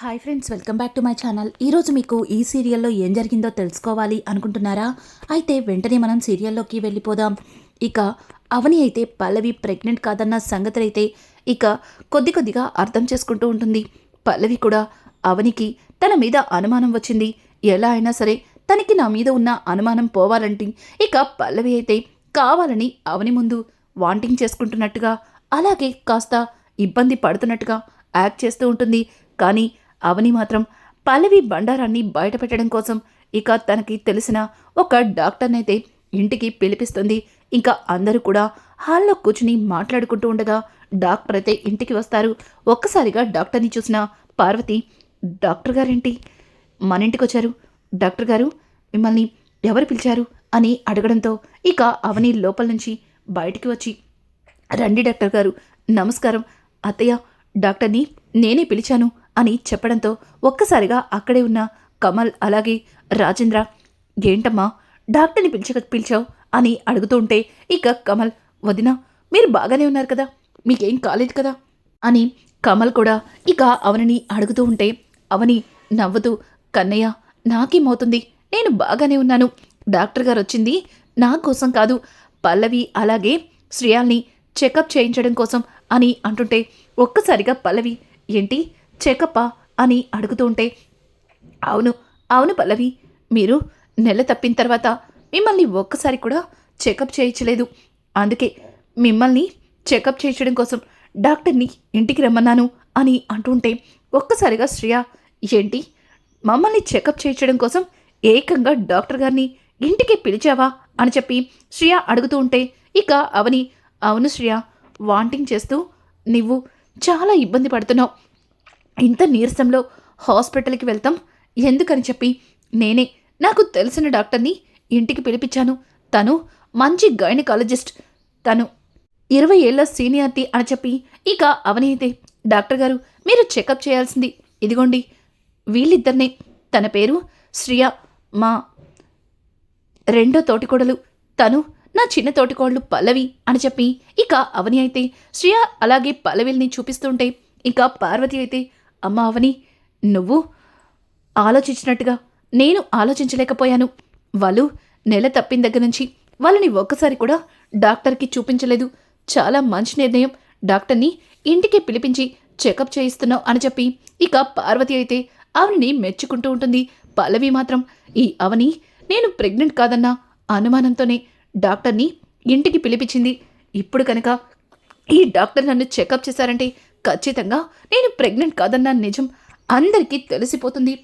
Hi friends welcome back to my channel ఈరోజు మీకు ఈ సీరియల్లో ఏం జరిగిందో తెలుసుకోవాలి అనుకుంటున్నారా? అయితే వెంటనే మనం సీరియల్లోకి వెళ్ళిపోదాం. ఇక అవని అయితే పల్లవి ప్రెగ్నెంట్ కాదన్న సంగతి అయితే ఇక కొద్ది కొద్దిగా అర్థం చేసుకుంటూ ఉంటుంది. పల్లవి కూడా అవనికి తన మీద అనుమానం వచ్చింది. ఎలా అయినా సరే తనకి నా మీద ఉన్న అనుమానం పోవాలంటే ఇక పల్లవి అయితే కావాలని అవని ముందు వాంటింగ్ చేసుకుంటున్నట్టుగా అలాగే కాస్త ఇబ్బంది పడుతున్నట్టుగా యాక్ట్ చేస్తూ ఉంటుంది. కానీ అవని మాత్రం పల్లవి బండారాన్ని బయటపెట్టడం కోసం ఇక తనకి తెలిసిన ఒక డాక్టర్నైతే ఇంటికి పిలిపిస్తుంది. ఇంకా అందరూ కూడా హాల్లో కూర్చుని మాట్లాడుకుంటూ ఉండగా డాక్టర్ అయితే ఇంటికి వస్తారు. ఒక్కసారిగా డాక్టర్ని చూసిన పార్వతి డాక్టర్ గారేంటి? మన ఇంటికి వచ్చారు డాక్టర్ గారు మిమ్మల్ని ఎవరు పిలిచారు? అని అడగడంతో ఇక అవని లోపల నుంచి బయటికి వచ్చి రండి డాక్టర్ గారు నమస్కారం. అత్తయ్య డాక్టర్ని నేనే పిలిచాను. అని చెప్పడంతో ఒక్కసారిగా అక్కడే ఉన్న కమల్ అలాగే రాజేంద్ర ఏంటమ్మా డాక్టర్ని పిలిచక పిలిచావు? అని అడుగుతూ ఉంటే ఇక కమల్ వదినా మీరు బాగానే ఉన్నారు కదా మీకేం కాలేదు కదా? అని కమల్ కూడా ఇక అవనిని అడుగుతూ ఉంటే అవని నవ్వుతూ కన్నయ్య నాకేమవుతుంది? నేను బాగానే ఉన్నాను. డాక్టర్ గారు వచ్చింది నా కోసం కాదు పల్లవి అలాగే శ్రేయాల్ని చెకప్ చేయించడం కోసం అని అంటుంటే ఒక్కసారిగా పల్లవి ఏంటి చెకప్పా అని అడుగుతుంటే అవును అవును పల్లవి మీరు నెల తప్పిన తర్వాత మిమ్మల్ని ఒక్కసారి కూడా చెకప్ చేయించలేదు. అందుకే మిమ్మల్ని చెకప్ చేయించడం కోసం డాక్టర్ని ఇంటికి రమ్మన్నాను అని అంటుంటే ఒక్కసారిగా శ్రేయ ఏంటి? మమ్మల్ని చెకప్ చేయించడం కోసం ఏకంగా డాక్టర్ గారిని ఇంటికి పిలిచావా? అని చెప్పి శ్రేయ అడుగుతూ ఉంటే ఇక అవని అవును శ్రేయ వాంటింగ్ చేస్తూ నువ్వు చాలా ఇబ్బంది పడుతున్నావు. ఇంత నీరసంలో హాస్పిటల్కి వెళ్తాం? ఎందుకని చెప్పి? నేనే. నాకు తెలిసిన డాక్టర్ని ఇంటికి పిలిపించాను. తను మంచి గైనకాలజిస్ట్. తను ఇరవై ఏళ్ళ సీనియారిటీ అని చెప్పి. ఇక అవని అయితే డాక్టర్ గారు మీరు చెకప్ చేయాల్సింది. ఇదిగోండి. వీళ్ళిద్దరినే. తన పేరు శ్రియ. మా రెండో తోటికోడలు. తను నా చిన్న తోటికోడలు పల్లవి అని చెప్పి. ఇక అవని అయితే శ్రియ అలాగే పల్లవిల్ని చూపిస్తుంటే ఇక పార్వతి అయితే అమ్మ అవని నువ్వు ఆలోచించినట్టుగా నేను ఆలోచించలేకపోయాను. వాళ్ళు నెల తప్పిన దగ్గర నుంచి వాళ్ళని ఒక్కసారి కూడా డాక్టర్కి చూపించలేదు. చాలా మంచి నిర్ణయం. డాక్టర్ని ఇంటికి పిలిపించి చెకప్ చేయిస్తున్నావు అని చెప్పి ఇక పార్వతి అయితే అవనిని మెచ్చుకుంటూ ఉంటుంది. పల్లవి మాత్రం ఈ అవని నేను ప్రెగ్నెంట్ కాదన్న అనుమానంతోనే డాక్టర్ని ఇంటికి పిలిపించింది. ఇప్పుడు కనుక ఈ డాక్టర్ నన్ను చెకప్ చేశారంటే ఖచ్చితంగా నేను ప్రెగ్నెంట్ కాదన్న నిజం అందరికీ తెలిసిపోతుంది.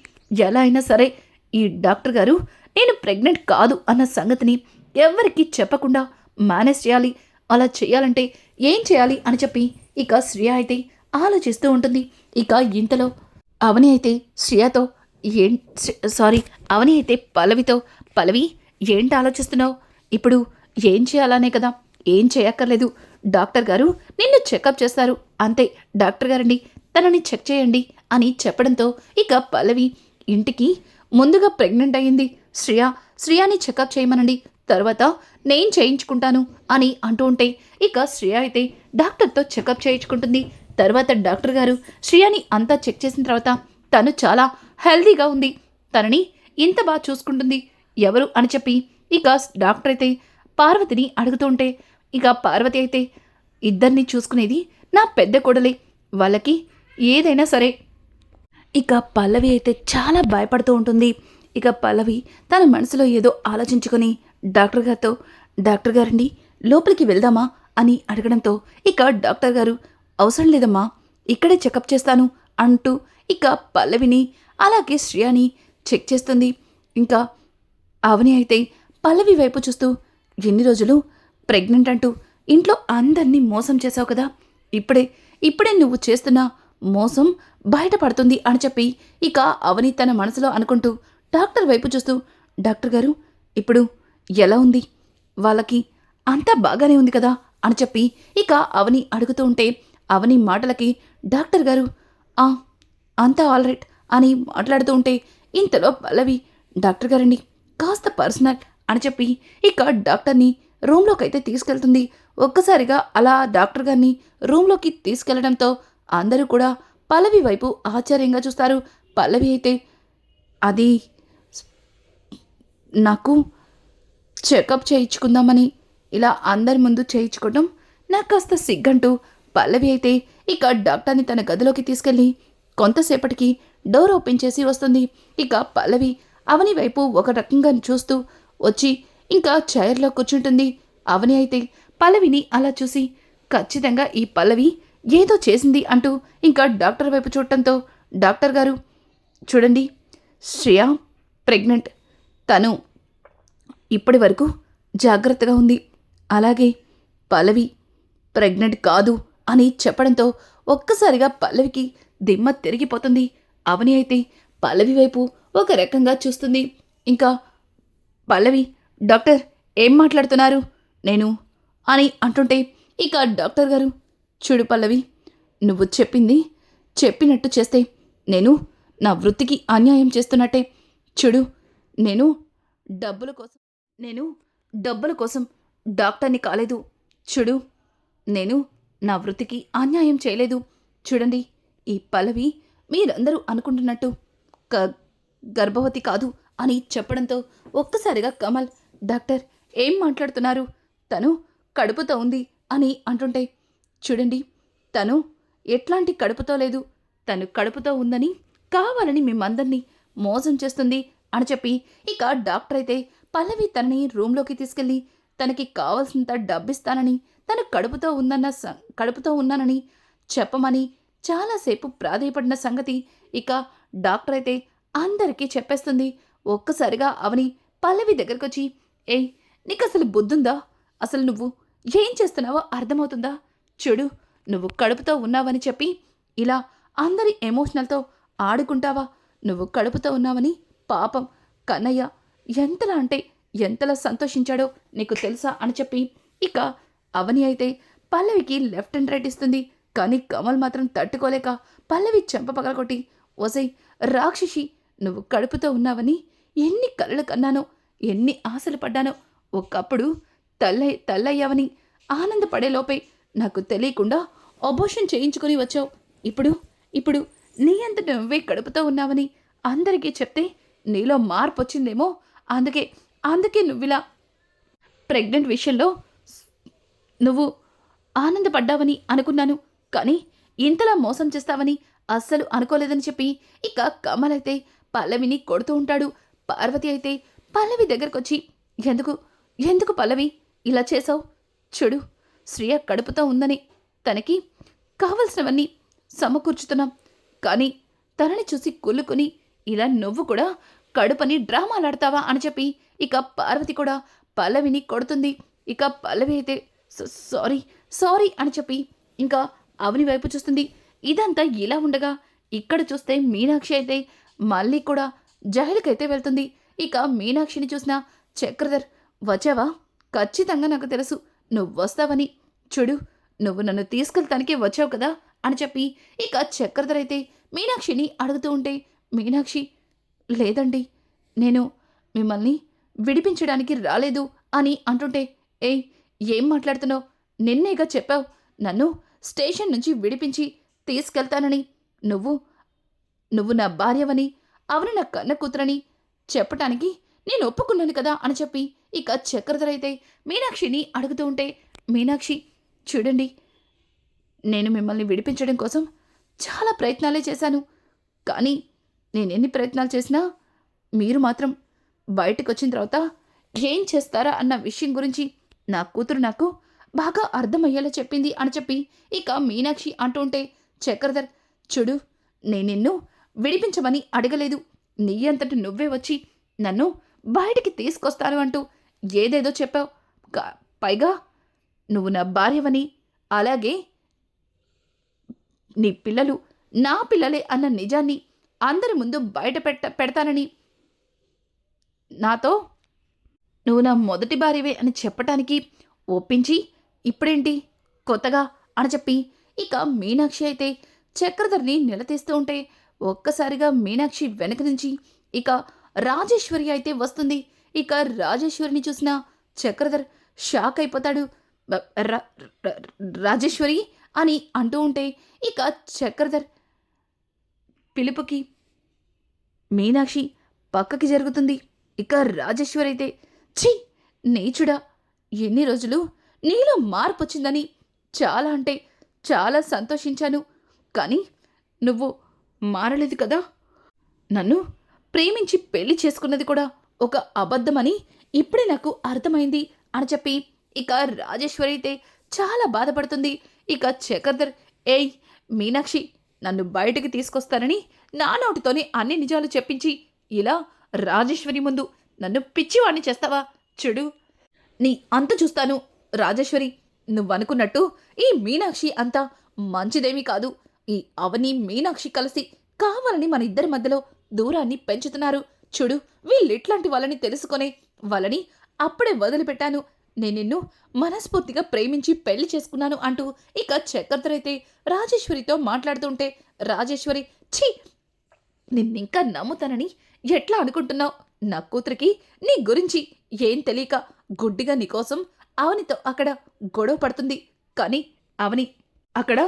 ఎలా అయినా సరే ఈ డాక్టర్ గారు నేను ప్రెగ్నెంట్ కాదు అన్న సంగతిని ఎవరికీ చెప్పకుండా మేనేజ్ చేయాలి. అలా చేయాలంటే ఏం చేయాలి అని చెప్పి ఇక శ్రియ అయితే ఆలోచిస్తూ ఉంటుంది. ఇక ఇంతలో అవని అయితే శ్రియతో ఏం సారీ అవని అయితే పల్లవితో పల్లవి ఏంటి ఆలోచిస్తున్నావు? ఇప్పుడు ఏం చేయాలనే కదా? ఏం చేయక్కర్లేదు. డాక్టర్ గారు నిన్ను చెకప్ చేస్తారు. అంతే డాక్టర్ గారండి తనని చెక్ చేయండి అని చెప్పడంతో ఇక పల్లవి ఇంటికి ముందుగా ప్రెగ్నెంట్ అయ్యింది. శ్రియ శ్రియాని చెకప్ చేయమనండి తర్వాత నేను చేయించుకుంటాను అని అంటూ ఉంటే ఇక శ్రియ అయితే డాక్టర్తో చెకప్ చేయించుకుంటుంది. తర్వాత డాక్టర్ గారు శ్రియాని అంతా చెక్ చేసిన తర్వాత తను చాలా హెల్దీగా ఉంది. తనని ఇంత బాగా చూసుకుంటుంది ఎవరు అని చెప్పి ఇక డాక్టర్ అయితే పార్వతిని అడుగుతూ ఉంటే ఇక పార్వతి అయితే ఇద్దరిని చూసుకునేది నా పెద్ద కొడలే. వాళ్ళకి ఏదైనా సరే. ఇక పల్లవి అయితే చాలా భయపడుతూ ఉంటుంది. ఇక పల్లవి తన మనసులో ఏదో ఆలోచించుకొని డాక్టర్ గారితో డాక్టర్ గారండి లోపలికి వెళ్దామా? అని అడగడంతో ఇక డాక్టర్ గారు అవసరం లేదమ్మా ఇక్కడే చెకప్ చేస్తాను అంటూ ఇక పల్లవిని అలాగే శ్రేయాని చెక్ చేస్తుంది. ఇంకా అవని అయితే పల్లవి వైపు చూస్తూ ఎన్ని రోజులు ప్రెగ్నెంట్ అంటూ ఇంట్లో అందరినీ మోసం చేశావు కదా. ఇప్పుడే ఇప్పుడే నువ్వు చేస్తున్న మోసం బయటపడుతుంది అని చెప్పి ఇక అవని తన మనసులో అనుకుంటూ డాక్టర్ వైపు చూస్తూ డాక్టర్ గారు ఇప్పుడు ఎలా ఉంది? వాళ్ళకి అంతా బాగానే ఉంది కదా? అని చెప్పి ఇక అవని అడుగుతూ ఉంటే అవని మాటలకి డాక్టర్ గారు ఆ అంతా ఆల్రైట్ అని మాట్లాడుతూ ఉంటే ఇంతలో పల్లవి డాక్టర్ గారండి కాస్త పర్సనల్ అని చెప్పి ఇక డాక్టర్ని రూమ్లోకి అయితే తీసుకెళ్తుంది. ఒక్కసారిగా అలా డాక్టర్ గారిని రూమ్లోకి తీసుకెళ్ళడంతో అందరూ కూడా పల్లవి వైపు ఆశ్చర్యంగా చూస్తారు. పల్లవి అయితే అది నాకు చెకప్ చేయించుకుందామని ఇలా అందరి ముందు చేయించుకోవడం నాకు కాస్త సిగ్గంటూ పల్లవి అయితే ఇక డాక్టర్ని తన గదిలోకి తీసుకెళ్ళి కొంతసేపటికి డోర్ ఓపెన్ చేసి వస్తుంది. ఇక పల్లవి అవని వైపు ఒక రకంగా చూస్తూ వచ్చి ఇంకా చైర్లో కూర్చుంటుంది. అవని అయితే పల్లవిని అలా చూసి ఖచ్చితంగా ఈ పల్లవి ఏదో చేసింది అంటూ ఇంకా డాక్టర్ వైపు చూడటంతో డాక్టర్ గారు చూడండి శ్రేయ ప్రెగ్నెంట్. తను ఇప్పటి వరకు జాగ్రత్తగా ఉంది. అలాగే పల్లవి ప్రెగ్నెంట్ కాదు అని చెప్పడంతో ఒక్కసారిగా పల్లవికి దిమ్మ తిరిగిపోతుంది. అవని అయితే పల్లవి వైపు ఒక రకంగా చూస్తుంది. ఇంకా పల్లవి డాక్టర్ ఏం మాట్లాడుతున్నారు? నేను అని అంటుంటే ఇక డాక్టర్ గారు చూడు పల్లవి నువ్వు చెప్పింది చెప్పినట్టు చేస్తే నేను నా వృత్తికి అన్యాయం చేస్తున్నట్టే. చూడు నేను డబ్బుల కోసం నేను డబ్బుల కోసం డాక్టర్ని కాలేదు. చూడు నేను నా వృత్తికి అన్యాయం చేయలేదు. చూడండి ఈ పల్లవి మీరందరూ అనుకుంటున్నట్టు గర్భవతి కాదు అని చెప్పడంతో ఒక్కసారిగా కమల్ డాక్టర్ ఏం మాట్లాడుతున్నారు? తను కడుపుతో ఉంది అని అంటుంటే చూడండి తను ఎట్లాంటి కడుపుతో లేదు. తను కడుపుతో ఉందని కావాలని మిమ్మందరినీ మోసం చేస్తుంది అని చెప్పి ఇక డాక్టర్ అయితే పల్లవి తనని రూమ్లోకి తీసుకెళ్ళి తనకి కావలసినంత డబ్బిస్తానని తను కడుపుతో ఉందన్న స- కడుపుతో ఉన్నానని చెప్పమని చాలాసేపు ప్రాధేయపడిన సంగతి ఇక డాక్టర్ అయితే అందరికీ చెప్పేస్తుంది. ఒక్కసారిగా అవని పల్లవి దగ్గరకొచ్చి ఏయ్ నీకు అసలు బుద్ధుందా? అసలు నువ్వు ఏం చేస్తున్నావో అర్థమవుతుందా? చూడు నువ్వు కడుపుతో ఉన్నావని చెప్పి ఇలా అందరి ఎమోషనల్తో ఆడుకుంటావా? నువ్వు కడుపుతో ఉన్నావని పాపం కన్నయ్య ఎంతలా అంటే ఎంతలా సంతోషించాడో నీకు తెలుసా అని చెప్పి ఇక అవని అయితే పల్లవికి లెఫ్ట్ అండ్ రైట్ ఇస్తుంది. కానీ కమల్ మాత్రం తట్టుకోలేక పల్లవి చెంప పగలగొట్టి ఒసై రాక్షసి నువ్వు కడుపుతో ఉన్నావని ఎన్ని కలలు కన్నానో ఎన్ని ఆశలు పడ్డానో. ఒకప్పుడు తల్లై తల్లయ్యావని ఆనందపడే లోపే నాకు తెలియకుండా అబోషన్ చేయించుకుని వచ్చావు. ఇప్పుడు ఇప్పుడు నీ అంతట నువ్వే కడుపుతో ఉన్నావని అందరికీ చెప్తే నీలో మార్పు వచ్చిందేమో అందుకే అందుకే నువ్విలా ప్రెగ్నెంట్ విషయంలో నువ్వు ఆనందపడ్డావని అనుకున్నాను. కానీ ఇంతలా మోసం చేస్తావని అస్సలు అనుకోలేదని చెప్పి ఇక కమల్ అయితే పల్లవిని కొడుతూ ఉంటాడు. పార్వతి అయితే పల్లవి దగ్గరకొచ్చి ఎందుకు? ఎందుకు పల్లవి? ఇలా చేసావు? చూడు శ్రియ కడుపుతో ఉందని. తనకి కావలసినవన్నీ సమకూర్చుతున్నాం. కానీ తనని చూసి కుళ్ళుకుని ఇలా నువ్వు కూడా కడుపని డ్రామాలాడతావా అని చెప్పి ఇక పార్వతి కూడా పల్లవిని కొడుతుంది. ఇక పల్లవి అయితే సారీ సారీ అని చెప్పి ఇంకా అవని వైపు చూస్తుంది. ఇదంతా ఇలా ఉండగా ఇక్కడ చూస్తే మీనాక్షి అయితే మళ్ళీ కూడా జైలుకైతే వెళ్తుంది. ఇక మీనాక్షిని చూసిన చక్రధర్ వచ్చావా? ఖచ్చితంగా నాకు తెలుసు. నువ్వు వస్తావని చూడు నువ్వు నన్ను తీసుకెళ్తానికి వచ్చావు కదా? అని చెప్పి ఇక చక్రధర్ అయితే మీనాక్షిని అడుగుతూ ఉంటే మీనాక్షి లేదండి. నేను మిమ్మల్ని విడిపించడానికి రాలేదు అని అంటుంటే ఏయ్ ఏం మాట్లాడుతున్నావు? నిన్నేగా చెప్పావు. నన్ను స్టేషన్ నుంచి విడిపించి తీసుకెళ్తానని. నువ్వు నువ్వు నా భార్యవని అవును నా కన్న కూతురని చెప్పటానికి నేను ఒప్పుకున్నాను కదా అని చెప్పి ఇక చక్రధరైతే అయితే మీనాక్షిని అడుగుతూ ఉంటే మీనాక్షి చూడండి నేను మిమ్మల్ని విడిపించడం కోసం చాలా ప్రయత్నాలే చేశాను. కానీ నేను ఎన్ని ప్రయత్నాలు చేసినా మీరు మాత్రం బయటకు వచ్చిన తర్వాత ఏం చేస్తారా అన్న విషయం గురించి నా కూతురు నాకు బాగా అర్థమయ్యేలా చెప్పింది అని చెప్పి ఇక మీనాక్షి అంటుంటే చక్రధర్ చూడు నేను నిన్ను విడిపించమని అడగలేదు. నీ అంతటి నువ్వే వచ్చి నన్ను బయటికి తీసుకొస్తాను అంటూ ఏదేదో చెప్పావు. పైగా నువ్వు నా భార్యవని అలాగే నీ పిల్లలు నా పిల్లలే అన్న నిజాన్ని అందరి ముందు బయట పెట్ట పెడతానని నాతో నువ్వు నా మొదటి భార్యవే అని చెప్పటానికి ఒప్పించి ఇప్పుడేంటి? కొత్తగా అని చెప్పి ఇక మీనాక్షి అయితే చక్రధర్ని నిలదీస్తూ ఉంటే ఒక్కసారిగా మీనాక్షి వెనక నుంచి ఇక రాజేశ్వరి అయితే వస్తుంది. ఇక రాజేశ్వరిని చూసిన చక్రధర్ షాక్ అయిపోతాడు. రాజేశ్వరి అని అంటూ ఉంటే ఇక చక్రధర్ పిలుపుకి మీనాక్షి పక్కకి జరుగుతుంది. ఇక రాజేశ్వరి అయితే ఛీ నీచుడా ఎన్ని రోజులు నీలో మార్పు వచ్చిందని చాలా అంటే చాలా సంతోషించాను. కానీ నువ్వు మారలేదు కదా? నన్ను ప్రేమించి పెళ్ళి చేసుకున్నది కూడా ఒక అబద్ధమని ఇప్పుడే నాకు అర్థమైంది అని చెప్పి ఇక రాజేశ్వరి అయితే చాలా బాధపడుతుంది. ఇక చక్రధర్ ఏయ్ మీనాక్షి నన్ను బయటికి తీసుకొస్తానని నా నోటితోనే అన్ని నిజాలు చెప్పించి ఇలా రాజేశ్వరి ముందు నన్ను పిచ్చివాణ్ణి చేస్తావా? చూడు నీ అంత చూస్తాను రాజేశ్వరి. నువ్వనుకున్నట్టు ఈ మీనాక్షి అంతా మంచిదేమీ కాదు. ఈ అవని మీనాక్షి కలిసి కావాలని మన ఇద్దరి మధ్యలో దూరాన్ని పెంచుతున్నారు. చూడు వీళ్ళిట్లాంటి వాళ్ళని తెలుసుకొనే వాళ్ళని అప్పుడే వదిలిపెట్టాను. నేను నిన్ను మనస్ఫూర్తిగా ప్రేమించి పెళ్ళి చేసుకున్నాను అంటూ ఇక చక్రధరైతే రాజేశ్వరితో మాట్లాడుతుంటే రాజేశ్వరి ఛీ! నిన్నింకా నమ్ముతానని ఎట్లా అనుకుంటున్నావు? నా కూతురికి నీ గురించి ఏం తెలియక గుడ్డిగా నీకోసం అవనితో అక్కడ గొడవ పడుతుంది. కానీ అవని అక్కడ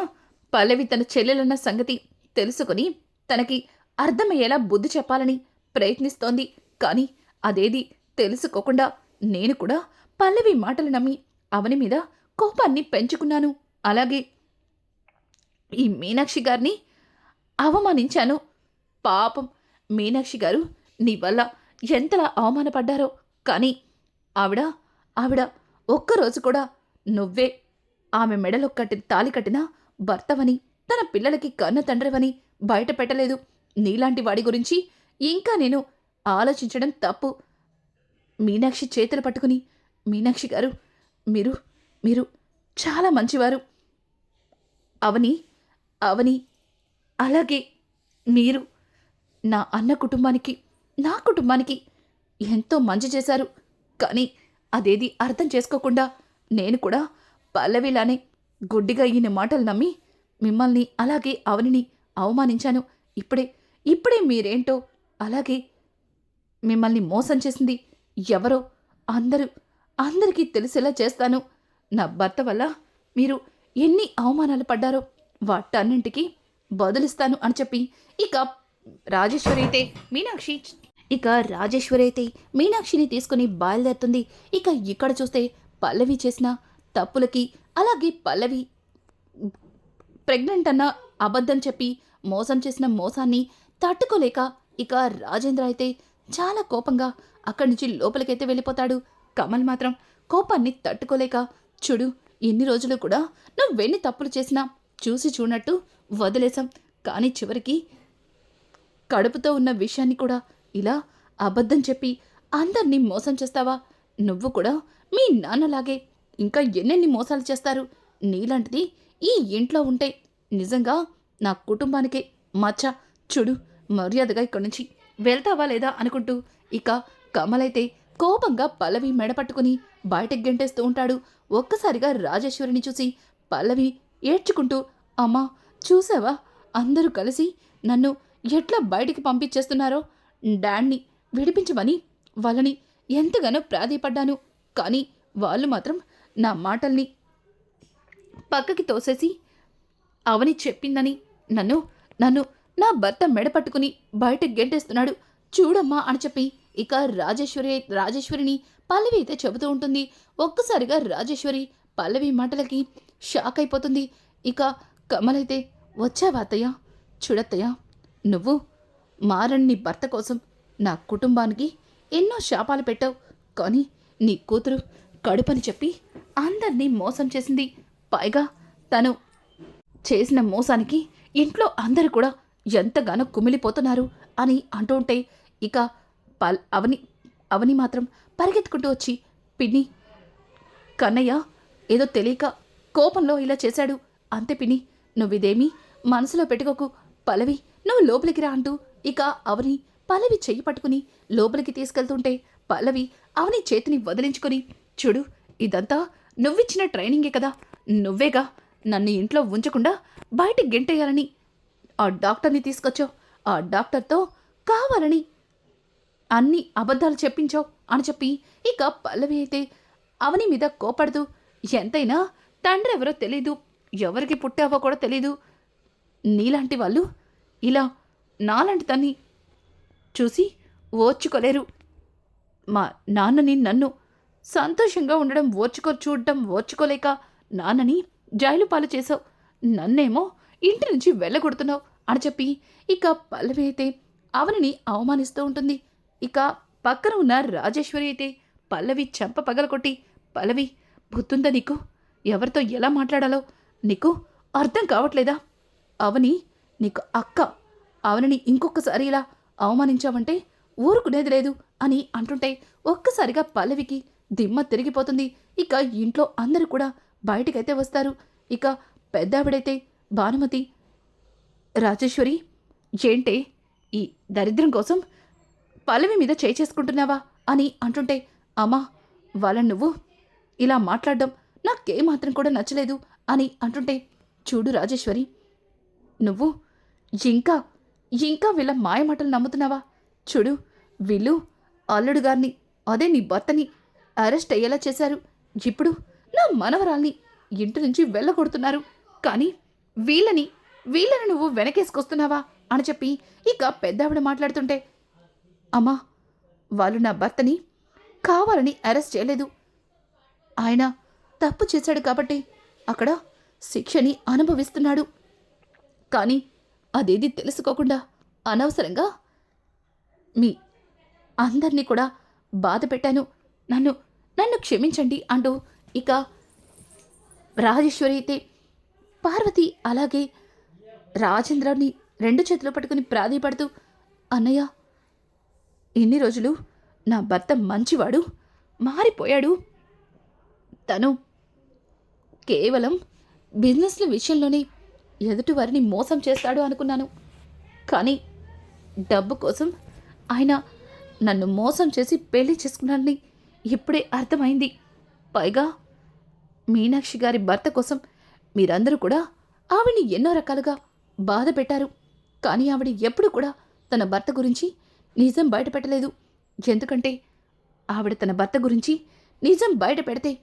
పల్లవి తన చెల్లెలన్న సంగతి తెలుసుకుని తనకి అర్థమయ్యేలా బుద్ధి చెప్పాలని ప్రయత్నిస్తోంది. కానీ అదేది తెలుసుకోకుండా నేను కూడా పల్లవి మాటలు నమ్మి అవని మీద కోపాన్ని పెంచుకున్నాను. అలాగే ఈ మీనాక్షి గారిని అవమానించాను. పాపం మీనాక్షి గారు నీ వల్ల ఎంతలా అవమానపడ్డారో. కానీ ఆవిడ ఆవిడ ఒక్కరోజు కూడా నువ్వే ఆమె మెడలో కట్టి తాలి కట్టిన భర్తవని తన పిల్లలకి కన్న తండ్రివని బయట పెట్టలేదు. నీలాంటి వాడి గురించి ఇంకా నేను ఆలోచించడం తప్పు. మీనాక్షి చేతులు పట్టుకుని మీనాక్షి గారు మీరు మీరు చాలా మంచివారు. అవని అవని అలాగే మీరు నా అన్న కుటుంబానికి నా కుటుంబానికి ఎంతో మంచి చేశారు. కానీ అదేది అర్థం చేసుకోకుండా నేను కూడా పల్లవిలానే గుడ్డిగా ఈయన మాటలు నమ్మి మిమ్మల్ని అలాగే అవనిని అవమానించాను. ఇప్పుడే ఇప్పుడే మీరేంటో అలాగే మిమ్మల్ని మోసం చేసింది ఎవరో అందరూ అందరికీ తెలిసేలా చేస్తాను. నా భర్త వల్ల మీరు ఎన్ని అవమానాలు పడ్డారో వాటన్నింటికి బదులిస్తాను అని చెప్పి ఇక రాజేశ్వరి అయితే మీనాక్షి ఇక రాజేశ్వరి అయితే మీనాక్షిని తీసుకుని బయలుదేరుతుంది. ఇక ఇక్కడ చూస్తే పల్లవి చేసిన తప్పులకి అలాగే పల్లవి ప్రెగ్నెంట్ అన్న అబద్ధం చెప్పి మోసం చేసిన మోసాన్ని తట్టుకోలేక ఇక రాజేంద్ర అయితే చాలా కోపంగా అక్కడి నుంచి లోపలికైతే వెళ్ళిపోతాడు. కమల్ మాత్రం కోపాన్ని తట్టుకోలేక చూడు ఎన్ని రోజులు కూడా నువ్వెన్ని తప్పులు చేసినా చూసి చూడనట్టు వదిలేశాం. కానీ చివరికి కడుపుతో ఉన్న విషయాన్ని కూడా ఇలా అబద్ధం చెప్పి అందరినీ మోసం చేస్తావా? నువ్వు కూడా మీ నాన్నలాగే ఇంకా ఎన్నెన్ని మోసాలు చేస్తారు? నీలాంటిది ఈ ఇంట్లో ఉంటే నిజంగా నా కుటుంబానికే. మచ్చ చూడు మర్యాదగా ఇక్కడి నుంచి వెళ్తావా లేదా అనుకుంటూ ఇక కమలైతే కోపంగా పల్లవి మెడ పట్టుకుని బయటకు గెంటేస్తూ ఉంటాడు. ఒక్కసారిగా రాజేశ్వరిని చూసి పల్లవి ఏడ్చుకుంటూ అమ్మా చూసావా? అందరూ కలిసి నన్ను ఎట్లా బయటికి పంపించేస్తున్నారో? డాడ్ని విడిపించమని వాళ్ళని ఎంతగానో ప్రాధేయపడ్డాను. కానీ వాళ్ళు మాత్రం నా మాటల్ని పక్కకి తోసేసి అవని చెప్పిందని నన్ను నన్ను నా భర్త మెడ పట్టుకుని బయటకు గెంటేస్తున్నాడు. చూడమ్మా అని చెప్పి ఇక రాజేశ్వరి రాజేశ్వరిని పల్లవి అయితే చెబుతూ ఉంటుంది. ఒక్కసారిగా రాజేశ్వరి పల్లవి మాటలకి షాక్ అయిపోతుంది. ఇక కమలైతే వచ్చావా అత్తయ్య? చూడత్తయ్య నువ్వు మారని భర్త కోసం నా కుటుంబానికి ఎన్నో శాపాలు పెట్టావు. కానీ నీ కూతురు కడుపని చెప్పి అందరినీ మోసం చేసింది. పైగా తను చేసిన మోసానికి ఇంట్లో అందరూ కూడా ఎంతగానో కుమిలిపోతున్నారు అని అంటుంటే ఇక పల్ అవని అవని మాత్రం పరిగెత్తుకుంటూ వచ్చి పిన్ని కన్నయ్య ఏదో తెలియక కోపంలో ఇలా చేశాడు. అంతే పిన్ని నువ్విదేమీ మనసులో పెట్టుకోకు. పల్లవి నువ్వు లోపలికి రా అంటూ ఇక అవని పల్లవి చెయ్యి పట్టుకుని లోపలికి తీసుకెళ్తుంటే పల్లవి అవని చేతిని వదిలించుకొని చూడు ఇదంతా నువ్విచ్చిన ట్రైనింగే కదా. నువ్వేగా నన్ను ఇంట్లో ఉంచకుండా బయటికి గెంటేయాలని. ఆ డాక్టర్ని తీసుకొచ్చావు ఆ డాక్టర్తో కావాలని. అన్ని అబద్ధాలు చెప్పించావు అని చెప్పి ఇక పల్లవి అయితే అవని మీద కోపడదు. ఎంతైనా తండ్రి ఎవరో తెలీదు ఎవరికి పుట్టావో కూడా తెలీదు. నీలాంటి వాళ్ళు ఇలా నాలాంటి తన్ని చూసి ఓర్చుకోలేరు. మా నాన్నని నన్ను సంతోషంగా ఉండడం ఓర్చుకో చూడటం ఓర్చుకోలేక నాన్నని జైలు పాలు చేసావు నన్నేమో ఇంటి నుంచి వెళ్ళగొడుతున్నావు అని చెప్పి ఇక పల్లవి అయితే అవనిని అవమానిస్తూ ఉంటుంది. ఇక పక్కన ఉన్న రాజేశ్వరి అయితే పల్లవి చెంప పగలకొట్టి పల్లవి బుద్ధుందా నీకు? ఎవరితో ఎలా మాట్లాడాలో? నీకు అర్థం కావట్లేదా? అవని నీకు అక్క అవనిని ఇంకొకసారి ఇలా అవమానించావంటే ఊరుకునేది లేదు అని అంటుంటే ఒక్కసారిగా పల్లవికి దిమ్మ తిరిగిపోతుంది. ఇక ఇంట్లో అందరూ కూడా బయటికైతే వస్తారు. ఇక పెద్దావిడైతే భానుమతి రాజేశ్వరి ఏంటే ఈ దరిద్రం కోసం పల్లవి మీద చేయి చేసుకుంటున్నావా అని అంటుంటే అమ్మా వాళ్ళ నువ్వు ఇలా మాట్లాడడం నాకేమాత్రం కూడా నచ్చలేదు అని అంటుంటే చూడు రాజేశ్వరి నువ్వు ఇంకా ఇంకా వీళ్ళ మాయమాటలు నమ్ముతున్నావా? చూడు వీళ్ళు అల్లుడు గారిని అదే నీ భర్తని అరెస్ట్ అయ్యేలా చేశారు. ఇప్పుడు నా మనవరాల్ని ఇంటి నుంచి వెళ్ళగొడుతున్నారు. కానీ వీళ్ళని వీళ్ళని నువ్వు వెనకేసుకొస్తున్నావా అని చెప్పి ఇక పెద్దావిడ మాట్లాడుతుంటే అమ్మా వాళ్ళు నా భర్తని కావాలని అరెస్ట్ చేయలేదు. ఆయన తప్పు చేశాడు కాబట్టి అక్కడ శిక్షని అనుభవిస్తున్నాడు. కానీ అదేది తెలుసుకోకుండా అనవసరంగా మీ అందరినీ కూడా బాధ పెట్టాను నన్ను నన్ను క్షమించండి అంటూ ఇక రాజేశ్వరి అయితే పార్వతి అలాగే రాజేంద్రని రెండు చేతులు పట్టుకుని ప్రాధేయపడుతూ అన్నయ్య ఇన్ని రోజులు నా భర్త మంచివాడు మారిపోయాడు. తను కేవలం బిజినెస్ల విషయంలోనే ఎదుటివారిని మోసం చేస్తాడు అనుకున్నాను. కానీ డబ్బు కోసం ఆయన నన్ను మోసం చేసి పెళ్ళి చేసుకున్నాడని ఇప్పుడే అర్థమైంది. పైగా మీనాక్షి గారి భర్త కోసం మీరందరూ కూడా ఆవిడ్ని ఎన్నో రకాలుగా బాధ పెట్టారు. కానీ ఆవిడ ఎప్పుడు కూడా తన భర్త గురించి నిజం బయట పెట్టలేదు. ఎందుకంటే ఆవిడ తన భర్త గురించి నిజం బయట పెడితే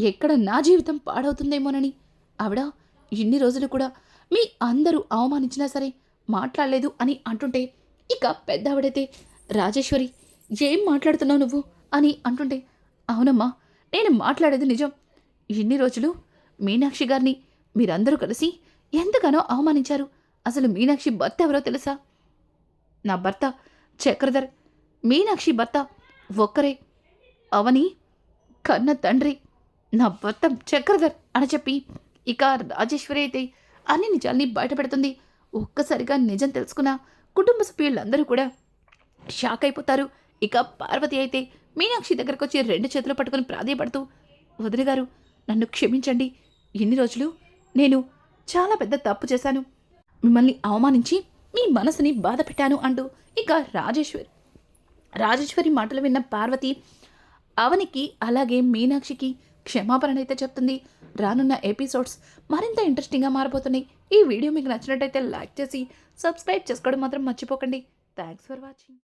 ఎక్కడ నా జీవితం పాడవుతుందేమోనని ఆవిడ ఇన్ని రోజులు కూడా మీ అందరూ అవమానించినా సరే మాట్లాడలేదు అని అంటుంటే ఇక పెద్దావిడైతే రాజేశ్వరి ఏం మాట్లాడుతున్నావు నువ్వు? అని అంటుంటే అవునమ్మా నేను మాట్లాడేది నిజం. ఇన్ని రోజులు మీనాక్షి గారిని మీరందరూ కలిసి ఎంతగానో అవమానించారు. అసలు మీనాక్షి భర్త ఎవరో తెలుసా? నా భర్త చక్రధర్. మీనాక్షి భర్త ఒక్కరే. అవని కన్న తండ్రి. నా భర్త చక్రధర్ అని చెప్పి ఇక రాజేశ్వరి అయితే అన్ని నిజాల్ని బయటపెడుతుంది ఒక్కసారిగా నిజం తెలుసుకున్న కుటుంబ సభ్యులందరూ కూడా షాక్ అయిపోతారు. ఇక పార్వతి అయితే మీనాక్షి దగ్గరకు వచ్చి రెండు చేతులు పట్టుకుని ప్రాధేయపడుతూ వదిలి గారు నన్ను క్షమించండి. ఎన్ని రోజులు నేను చాలా పెద్ద తప్పు చేశాను. మిమ్మల్ని అవమానించి మీ మనసుని బాధ పెట్టాను అంటూ ఇక రాజేశ్వరి రాజేశ్వరి మాటలు విన్న పార్వతి అవనికి అలాగే మీనాక్షికి క్షమాపణ అయితే చెప్తుంది. రానున్న ఎపిసోడ్స్ మరింత ఇంట్రెస్టింగ్గా మారిపోతున్నాయి ఈ వీడియో మీకు నచ్చినట్టయితే లైక్ చేసి సబ్స్క్రైబ్ చేసుకోవడం మాత్రం మర్చిపోకండి. Thanks for watching.